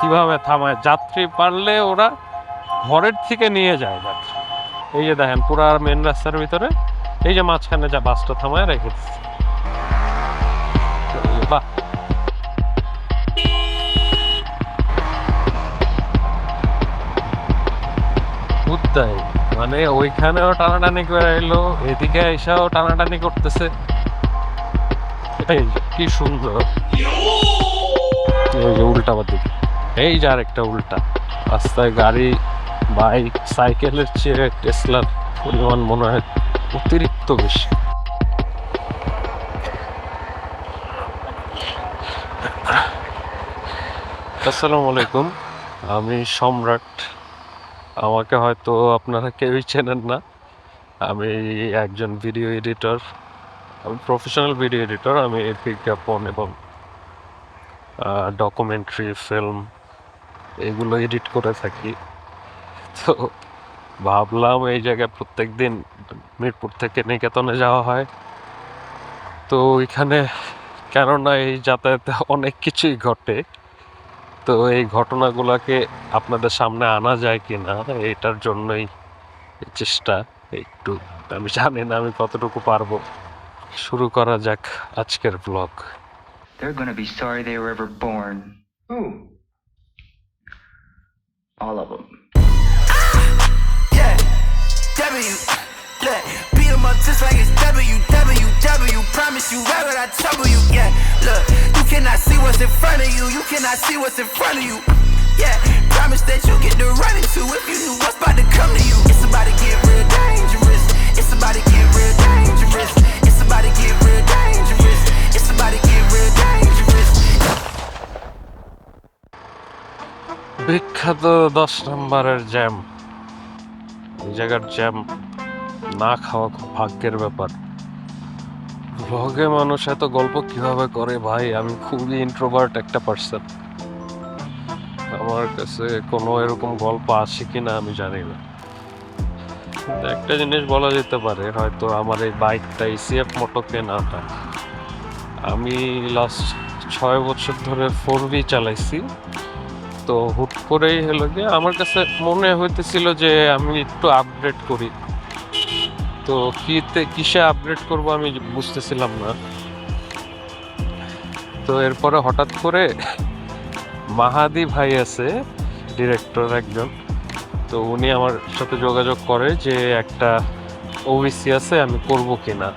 কীভাবে থামায়? যাত্রী পারলে ওরা ঘরের থেকে নিয়ে যায় যাত্রী। এই যে দেখেন, পুরা মেন রাস্তার ভিতরে, এই যে মাঝখানে যা বাসটা থামায়, রেখে দিচ্ছে। বাহ! মানে ওইখানেও টানাটানি করে এলো, এদিকে এসেও টানাটানি করতেছে। কি সুন্দর। উল্টা দিকে। এই যে আরেকটা উল্টা। রাস্তায় গাড়ি, বাইক, সাইকেলের চেয়ে টেসলার পরিমাণ মনে হয় অতিরিক্ত বেশি। আসসালামু আলাইকুম। আমি সম্রাট। আমাকে হয়তো আপনারা কেউই চেনেন না। আমি একজন ভিডিও এডিটর। আমি প্রফেশনাল ভিডিও এডিটর। আমি বিজ্ঞাপন এবং ডকুমেন্টারি ফিল্ম এগুলো এডিট করে থাকি। তো ভাবলাম এই জায়গায় প্রত্যেক দিন মিরপুর থেকে নিকেতনে যাওয়া হয়। তো এখানে কেননা এই যাতায়াতে অনেক কিছুই ঘটে। তো এই ঘটনাগুলোকে আপনাদের সামনে আনা যায় কি না এটার জন্যই চেষ্টা। একটু আমি জানি না আমি কতটুকু পারব। শুরু করা যাক আজকের blog They're gonna be sorry they were ever born. Who? All of them. Ah! Yeah, W. Look, beat 'em up just like it's W, W, W. Promise you, right when I trouble you. Yeah, look, you cannot see what's in front of you. You cannot see what's in front of you. Yeah, promise that you get to run into if you knew what's about to come to you. It's about to get real dangerous. It's about to get real dangerous. It's about to get real বিখ্যাত দশ নম্বরের jam. এই জায়গার jam না খাওয়া খুব ভাগ্যের ব্যাপার। ব্লগে মানুষ এত গল্প কীভাবে করে ভাই? আমি খুবই ইন্ট্রোভার্ট একটা পার্সন আমার কাছে কোনো এরকম গল্প আসে কিনা আমি জানি না। একটা জিনিস বলা যেতে পারে, হয়তো আমার এই বাইকটা ইসিএফ মোটো কেনাটা। আমি লাস্ট ছয় বছর ধরে ফোর বি চালাইছি। তো হুট করেই হলো গিয়ে আমার কাছে মনে হইতেছিল যে আমি একটু আপগ্রেড করি। তো কিতে, কিসে আপগ্রেড করব আমি বুঝতেছিলাম না। তো এরপরে হঠাৎ করে মাহাদি ভাই আছে ডিরেক্টর একজন। তো উনি আমার সাথে যোগাযোগ করে যে একটা ওবিসি আছে, আমি করব কিনা।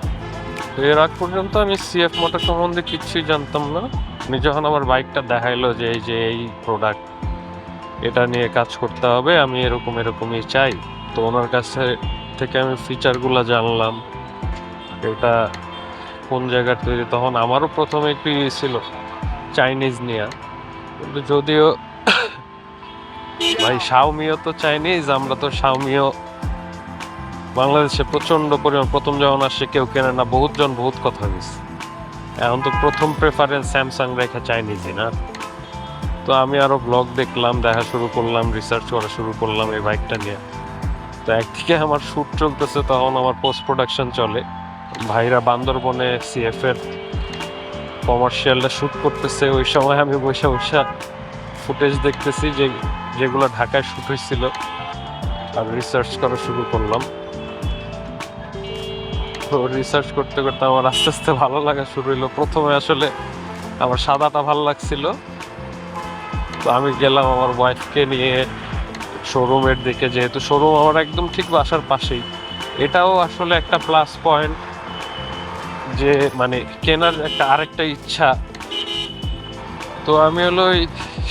তো এর আগ পর্যন্ত আমি সিএফ মোটর সম্বন্ধে কিচ্ছুই জানতাম না। উনি যখন আমার বাইকটা দেখাইলো যে এই যে এই প্রোডাক্ট এটা নিয়ে কাজ করতে হবে, আমি এরকম, এরকমই চাই। তো ওনার কাছে থেকে আমি ফিচারগুলো জানলাম, এটা কোন জায়গার তৈরি, তখন আমারও প্রথমে একটু ইয়ে ছিল চাইনিজ নিয়ে। কিন্তু যদিও ভাই শাওমিও তো চাইনিজ আমরা তো শাওমিও বাংলাদেশে প্রচণ্ড পরিমাণ, প্রথম যখন আসছে কেউ কেনে না, বহুত জন বহুত কথা হয়েছে এখন তো প্রথম প্রেফারেন্স স্যামসাং রেখে চাইনিজই না। তো আমি আরও ব্লগ দেখলাম, দেখা শুরু করলাম রিসার্চ করা শুরু করলাম এই বাইকটা নিয়ে। তো একদিকে আমার শ্যুট চলতেছে, তখন আমার পোস্ট প্রোডাকশন চলে। ভাইরা বান্দরবনে সিএফ এর কমার্শিয়ালটা শ্যুট করতেছে, ওই সময় আমি বসে বসে ফুটেজ দেখতেছি যে, যেগুলো ঢাকায় শ্যুট হয়েছিল, আর রিসার্চ করা শুরু করলাম। তো রিসার্চ করতে করতে আমার আস্তে আস্তে ভালো লাগা শুরু হলো প্রথমে আসলে আমার সাদাটা ভালো লাগছিল। আমি গেলাম আমার ওয়াইফকে নিয়ে শোরুমের দিকে, যেহেতু শোরুম আমার একদম ঠিক বাসার পাশেই। এটাও আসলে একটা প্লাস পয়েন্ট যে মানে কেনার একটা আরেকটা ইচ্ছা। তো আমি হলো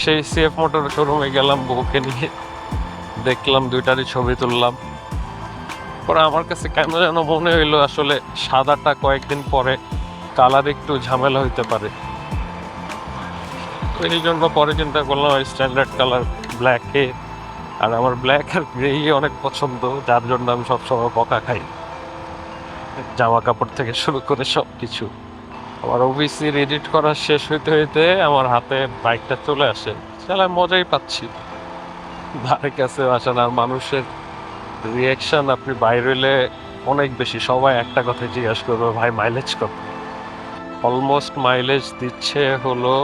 সেই সিএফ মোটর শোরুমে গেলাম বউকে নিয়ে। দেখলাম দুইটারই ছবি তুললাম। পরে আমার কাছে কেন যেন মনে হইল আসলে সাদাটা কয়েকদিন পরে কালার একটু ঝামেলা হইতে পারে। এই জন্য পরে চিন্তা করলাম স্ট্যান্ডার্ড কালার ব্ল্যাকে আর আমার ব্ল্যাক আর গ্রে অনেক পছন্দ, যার জন্য আমি সবসময় বকা খাই। জামা কাপড় থেকে শুরু করে সব কিছু আমার ওবিসির এডিট করা শেষ হইতে হইতে আমার হাতে বাইকটা চলে আসে। চালায় মজাই পাচ্ছি। ধারে কাছে আসেন আর মানুষের রিয়াকশান আপনি বাইরে হইলে অনেক বেশি। সবাই একটা কথা জিজ্ঞাসা করবে, ভাই মাইলেজ কত? অলমোস্ট মাইলেজ দিচ্ছে হলো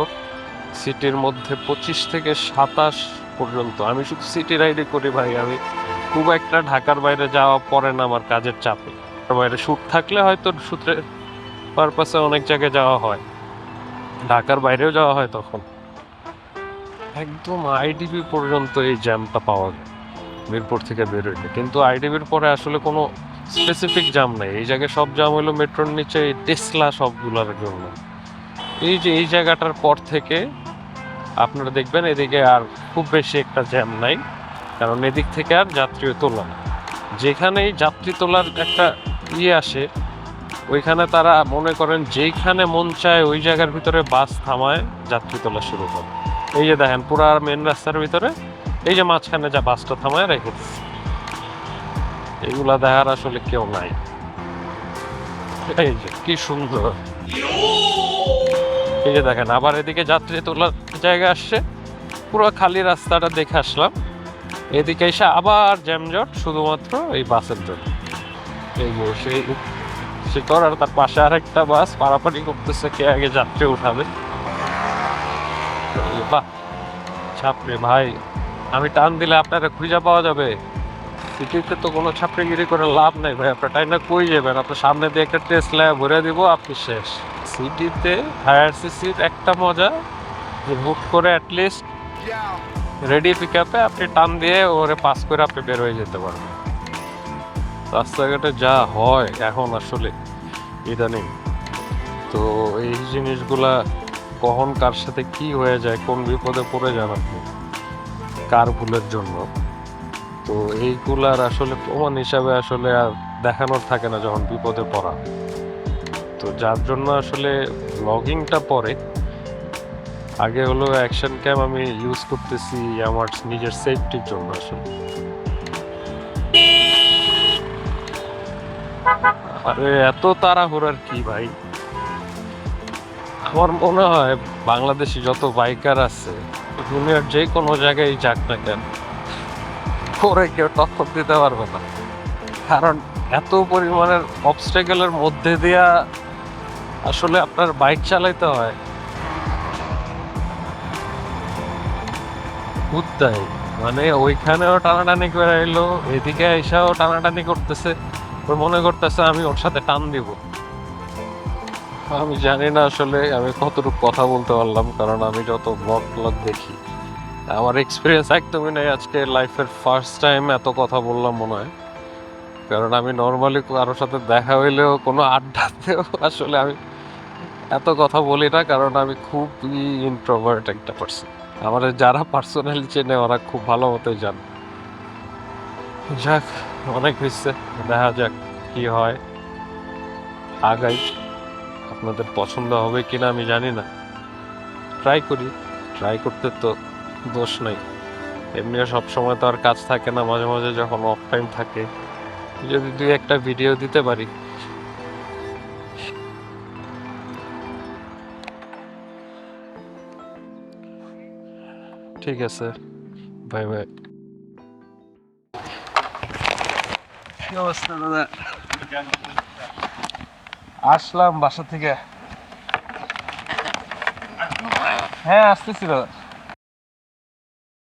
সিটির মধ্যে পঁচিশ থেকে সাতাশ পর্যন্ত। আমি শুধু সিটি রাইডে করি ভাই। আমি খুব একটা ঢাকার বাইরে যাওয়া পড়ে না আমার কাজের চাপে। বাইরে শ্যুট থাকলে হয়তো সূত্রের পারপাসে অনেক জায়গায় যাওয়া হয়। ঢাকার বাইরেও যাওয়া হয় তখন। একদম আইডিবি পর্যন্ত এই জ্যামটা পাওয়া যায়। মিরপুর থেকে বেরোইলে কিন্তু আইডিবির পরে আসলে কোনো স্পেসিফিক জাম নেই। এই জায়গায় সব জাম হলো মেট্রোর নিচে টেসলা সবগুলোর জন্য। এই যে, এই জায়গাটার পর থেকে আপনারা দেখবেন এদিকে আর খুব বেশি একটা জ্যাম নাই, কারণ এদিক থেকে আর যাত্রী তোলা না যেখানেই যাত্রী তোলার একটা ইয়ে আসে, ওইখানে তারা মনে করেন যেইখানে মন চায় ওই জায়গার ভিতরে বাস থামায় যাত্রী তোলা শুরু করে। এই যে দেখেন, পুরা মেন রাস্তার ভিতরে এই যে মাঝখানে যা বাসটা থামায় রেখে এগুলা দেখার আসলে কেউ নাই। এই যে, কি সুন্দর। এই যে দেখেন। আবার এদিকে যাত্রী তোলার জায়গা আসছে। পুরো খালি রাস্তাটা দেখে আসলাম। এদিকে এসে আবার জ্যামজট, শুধুমাত্র এই বাসের জন্য। এই বসে শিকর আর তার পাশে আর একটা বাস পারাপারি করতেছে কে আগে যাত্রী উঠাবে। বাহ, ছাপরে ভাই, আমি টান দিলে আপনারা খুঁজে পাওয়া যাবে। সিটিতে তো কোনো ছাপড়িগিরি করে লাভ নাই ভাই, আপনার টাইমটা কই যাবেন? আপনার সামনে দিয়ে একটা টেসলা ভরে দিব, আপনি শেষ। সিটিতে হায়ার সিসির একটা মজা, যে বুক করে অ্যাটলিস্ট রেডি পিক আপে আপনি টান দিয়ে ওরে পাস করে আপনি বের হয়ে যেতে পারবেন। রাস্তাঘাটে যা হয় এখন আসলে ইদানিং। তো এই জিনিসগুলা কখন কার সাথে কি হয়ে যায়, কোন বিপদে পড়ে যান আপনি? কার ভুলের জন্য? তো এইগুলার আসলে প্রমাণ হিসাবে আসলে আর দেখানোর থাকে না যখন বিপদে পড়া। তো যার জন্য আসলে ব্লগিংটা পরে। আগে হলো অ্যাকশন ক্যাম আমি ইউজ করতেছি আমার নিজের সেফটির জন্য আসলে। আরে এত তাড়াহুড়ার কি ভাই? আমার মনে হয় বাংলাদেশি যত বাইকার আছে, দুনিয়ার যে কোনো জায়গায় যাক না কেন। করে কেউ টক্কর দিতে পারবে না। কারণ এত পরিমাণের অবস্টেকেলের মধ্যে দিয়া আসলে আপনার বাইক চালাইতে হয়। মানে ওইখানেও টানাটানি করে এলো, এদিকে এসেও টানাটানি করতেছে। ওর মনে করতেছে, আমি ওর সাথে টান দিব। আমি জানি না আসলে আমি কতটুকু কথা বলতে পারলাম, কারণ আমি যত ব্লগ ব্লগ দেখি আমার এক্সপিরিয়েন্স একদমই নেই। আজকে লাইফের ফার্স্ট টাইম এত কথা বললাম মনে হয়। কারণ আমি নর্মালি কারোর সাথে দেখা হইলেও, কোনো আড্ডাতেও আসলে আমি এত কথা বলি না, কারণ আমি খুবই ইন্ট্রোভার্ট একটা পার্সন আমার যারা পার্সোনালি চেনে, ওরা খুব ভালো মতোই জানে। যাক, অনেক হয়েছে দেখা যাক কি হয়। আগাই। আপনাদের পছন্দ হবে কিনা আমি জানি না। ট্রাই করি। ট্রাই করতে তো দোষ নাই। এমনিও সব সময় তো আর কাজ থাকে না, মাঝে মাঝে যখন অফ টাইম থাকে। যদি দুই একটা ভিডিও দিতে পারি। ঠিক আছে বাই বাই অবস্থা দাদা? আসলাম বাসা থেকে। হ্যাঁ আসতেছি দাদা।